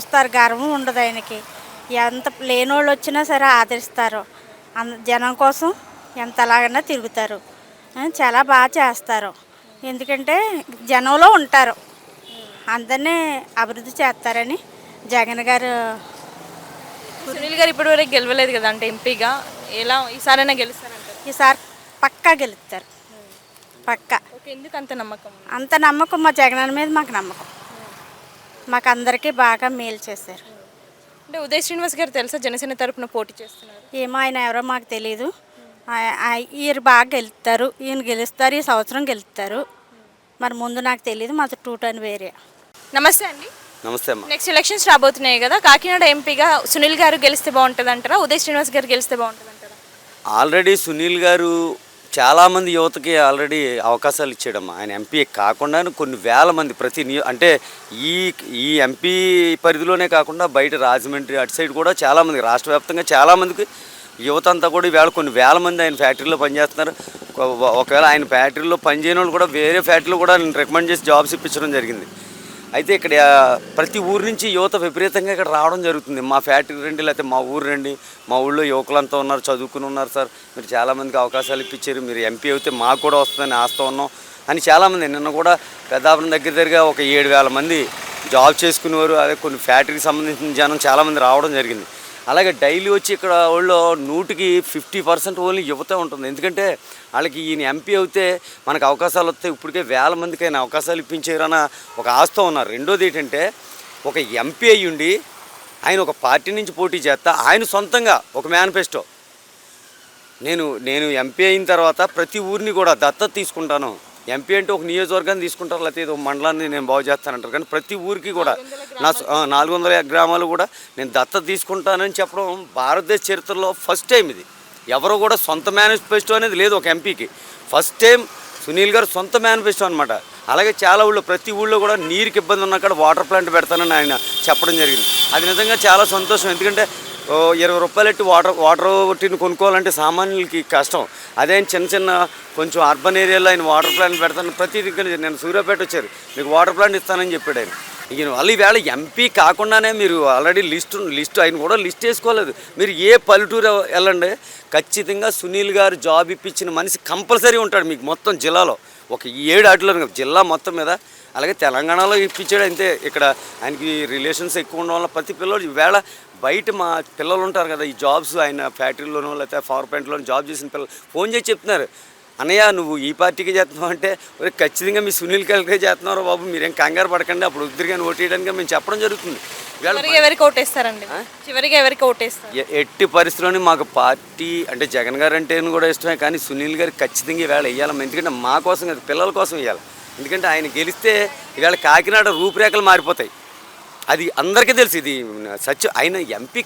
చూస్తారు గర్వం ఉండదు ఆయనకి. ఎంత లేనోళ్ళు వచ్చినా సరే ఆదరిస్తారు. జనం కోసం ఎంతలాగైనా తిరుగుతారు. చాలా బాగా చేస్తారు. ఎందుకంటే జనంలో ఉంటారు. అందరినీ అభివృద్ధి చేస్తారని జగన్ గారు సునీల్ గారు ఇప్పటి వరకు గెలవలేదు కదా అంటే ఎంపీగా. ఎలా ఈసారైనా గెలుస్తారంటారు? ఈసారి పక్కా గెలుస్తారు. పక్కా. ఎందుకు అంత నమ్మకం? అంత నమ్మకం మా జగన్ మీద మాకు నమ్మకం. మాకు అందరికీ బాగా మేలు చేశారు. అంటే ఉదయ్ శ్రీనివాస్ గారు తెలుసా? జనసేన తరపున పోటీ చేస్తున్నారు. ఏమో ఆయన ఎవరో మాకు ఆ- ఈయన బాగా గెలుస్తారు. ఈయన గెలుస్తారు ఈ సంవత్సరం గెలుస్తారు. మరి ముందు నాకు తెలియదు మాది టూ టన్ వేరే. నమస్తే అండి. నమస్తే అమ్మా. నెక్స్ట్ ఎలక్షన్స్ రాబోతున్నాయి కదా కాకినాడ ఎంపీగా సునీల్ గారు గెలిస్తే బాగుంటుంది అంటారా ఉదయ్ శ్రీనివాస్ గారు గెలిస్తే బాగుంటుంది అంటారా ఆల్రెడీ సునీల్ గారు చాలామంది యువతకి ఆల్రెడీ అవకాశాలు ఇచ్చాడమ్మా. ఆయన ఎంపీ కాకుండా కొన్ని వేల మంది ప్రతి నియో అంటే ఈ ఈ ఎంపీ పరిధిలోనే కాకుండా బయట రాజమండ్రి అటు సైడ్ కూడా చాలామంది రాష్ట్ర వ్యాప్తంగా చాలామందికి యువత అంతా కూడా ఈవేళ కొన్ని వేల మంది ఆయన ఫ్యాక్టరీలో పనిచేస్తున్నారు. ఒకవేళ ఆయన ఫ్యాక్టరీలో పనిచేయని వాళ్ళు కూడా వేరే ఫ్యాక్టరీలో కూడా నేను రికమెండ్ చేసి జాబ్స్ ఇప్పించడం జరిగింది. అయితే ఇక్కడ ప్రతి ఊరు నుంచి యువత విపరీతంగా ఇక్కడ రావడం జరుగుతుంది. మా ఫ్యాక్టరీ రండి లేకపోతే మా ఊరు రండి. మా ఊళ్ళో యువకులంతా ఉన్నారు చదువుకుని ఉన్నారు సార్. మీరు చాలామందికి అవకాశాలు ఇప్పించారు. మీరు ఎంపీ అయితే మాకు కూడా వస్తుందని ఆస్తా ఉన్నాం. అని చాలామంది నిన్న కూడా పెద్దాపురం దగ్గర దగ్గరగా ఒక ఏడు వేల మంది జాబ్ చేసుకునేవారు. అదే కొన్ని ఫ్యాక్టరీకి సంబంధించిన జనం చాలామంది రావడం జరిగింది. అలాగే డైలీ వచ్చి ఇక్కడ వాళ్ళు నూటికి ఫిఫ్టీ పర్సెంట్ ఓన్లీ యువత ఉంటుంది. ఎందుకంటే వాళ్ళకి ఈయన ఎంపీ అయితే మనకు అవకాశాలు వస్తాయి. ఇప్పటికే వేల మందికి ఆయన అవకాశాలు ఇప్పించారన్న ఒక ఆస్తో ఉన్నారు. రెండోది ఏంటంటే ఒక ఎంపీ అయ్యుండి ఆయన ఒక పార్టీ నుంచి పోటీ చేస్తా ఆయన సొంతంగా ఒక మేనిఫెస్టో. నేను నేను ఎంపీ అయిన తర్వాత ప్రతి ఊరిని కూడా దత్తత తీసుకుంటాను. ఎంపీ అంటే ఒక నియోజకవర్గాన్ని తీసుకుంటారు లేకపోతే ఒక మండలాన్ని నేను బాగు చేస్తానంటారు. కానీ ప్రతి ఊరికి కూడా నా నాలుగు వందల గ్రామాలు కూడా నేను దత్తత తీసుకుంటానని చెప్పడం భారతదేశ చరిత్రలో ఫస్ట్ టైం ఇది. ఎవరు కూడా సొంత మేనిఫెస్టో అనేది లేదు ఒక ఎంపీకి. ఫస్ట్ టైం సునీల్ గారు సొంత మేనిఫెస్టో అనమాట అలాగే చాలా ఊళ్ళో ప్రతి ఊళ్ళో కూడా నీరుకి ఇబ్బంది ఉన్న వాటర్ ప్లాంట్ పెడతానని ఆయన చెప్పడం జరిగింది. అది నిజంగా చాలా సంతోషం. ఎందుకంటే ఇరవై రూపాయలు ఎట్టి వాటర్ వాటర్ టిన్ కొనుక్కోవాలంటే సామాన్యులకి కష్టం. అదే చిన్న చిన్న కొంచెం అర్బన్ ఏరియాలో ఆయన వాటర్ ప్లాంట్ పెడతాను. ప్రతి దగ్గర నేను సూర్యాపేట వచ్చారు. మీకు వాటర్ ప్లాంట్ ఇస్తానని చెప్పాడు ఆయన. ఈయన వాళ్ళు ఈవేళ ఎంపీ కాకుండానే మీరు ఆల్రెడీ లిస్ట్ లిస్ట్ ఆయన కూడా లిస్ట్ వేసుకోలేదు. మీరు ఏ పల్లెటూరు వెళ్ళండి ఖచ్చితంగా సునీల్ గారు జాబ్ ఇప్పించిన మనిషి కంపల్సరీ ఉంటాడు మీకు మొత్తం జిల్లాలో. ఒక ఏడు ఆటలో జిల్లా మొత్తం మీద. అలాగే తెలంగాణలో ఇప్పించాడు అంతే. ఇక్కడ ఆయనకి రిలేషన్స్ ఎక్కువ ఉండడం వల్ల ప్రతి పిల్లలు ఈవేళ బయట మా పిల్లలు ఉంటారు కదా ఈ జాబ్స్ ఆయన ఫ్యాక్టరీలోనో లేకపోతే పవర్ ప్లాంట్లోనో జాబ్ చేసిన పిల్లలు ఫోన్ చేసి చెప్తున్నారు. అన్నయ్య నువ్వు ఈ పార్టీకి చేస్తున్నావు అంటే ఒరే ఖచ్చితంగా మీ సునీల్ కలిగే చేస్తున్నారో బాబు? మీరేం కంగారు పడకండి అప్పుడు ఉద్దిరిగాని ఓటేయడానికి మేము చెప్పడం జరుగుతుంది. ఎవరికి ఓటేస్తారండి? చివరికి ఎవరికి ఓటేస్తారు? ఎట్టి పరిస్థితుల్లోని మాకు పార్టీ అంటే జగన్ గారు అంటే కూడా ఇష్టమే కానీ సునీల్ గారు ఖచ్చితంగా ఈవేళ వేయాలమ్మా ఎందుకంటే మా కోసం కాదు పిల్లల కోసం వేయాలి ఎందుకంటే ఆయన గెలిస్తే ఈవేళ కాకినాడ రూపురేఖలు మారిపోతాయి. అది అందరికీ తెలుసు ఇది సచ్ ఆయన ఎంపీ